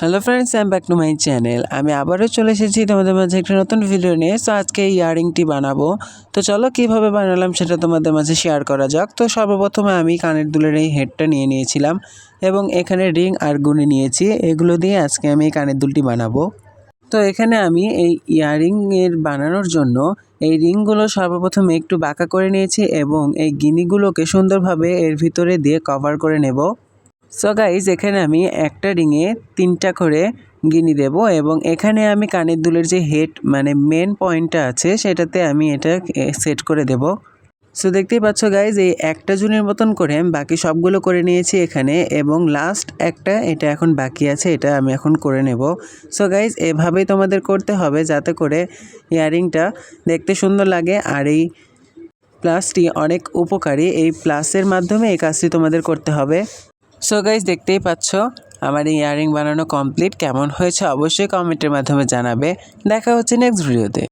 Hello friends I back to my channel আমি আবারও চলে এসেছি তোমাদের মাঝে একটা নতুন ভিডিও নিয়ে। সো আজকে এই ইয়ারিংটি বানাবো। তো চলো, কীভাবে বানালাম সেটা তোমাদের মাঝে শেয়ার করা যাক। তো সর্বপ্রথমে আমি কানের দুলের এই হেডটা নিয়ে নিয়েছিলাম এবং এখানে রিং আর গুনি নিয়েছি। এগুলো দিয়ে আজকে আমি এই কানের দুলটি বানাবো। তো এখানে আমি এই ইয়ারিং এর বানানোর জন্য এই রিংগুলো সর্বপ্রথমে একটু বাঁকা করে নিয়েছি এবং এই গিনিগুলোকে সুন্দরভাবে এর ভিতরে দিয়ে কভার করে নেব। সো গাইজ এখানে আমি একটা রিংয়ে তিনটা করে গিনি দেব এবং এখানে আমি কানের দুলের যে হেড মানে মেন পয়েন্টটা আছে, সেটাতে আমি এটা সেট করে দেব। সো দেখতেই পাচ্ছ গাইজ এই একটা জুনের মতন করে আমি বাকি সবগুলো করে নিয়েছি এখানে এবং লাস্ট একটা এটা এখন বাকি আছে, এটা আমি এখন করে নেব। সো গাইজ এভাবেই তোমাদের করতে হবে যাতে করে ইয়ারিংটা দেখতে সুন্দর লাগে আর এই প্লাসটি অনেক উপকারী। এই প্লাসের মাধ্যমে এই কাজটি তোমাদের করতে হবে। সো গাইজ দেখতেই পাচ্ছ, আমার এই ইয়ারিং বানানো কমপ্লিট কেমন হয়েছে অবশ্যই কমেন্টের মাধ্যমে জানাবে। দেখা হচ্ছে নেক্সট ভিডিওতে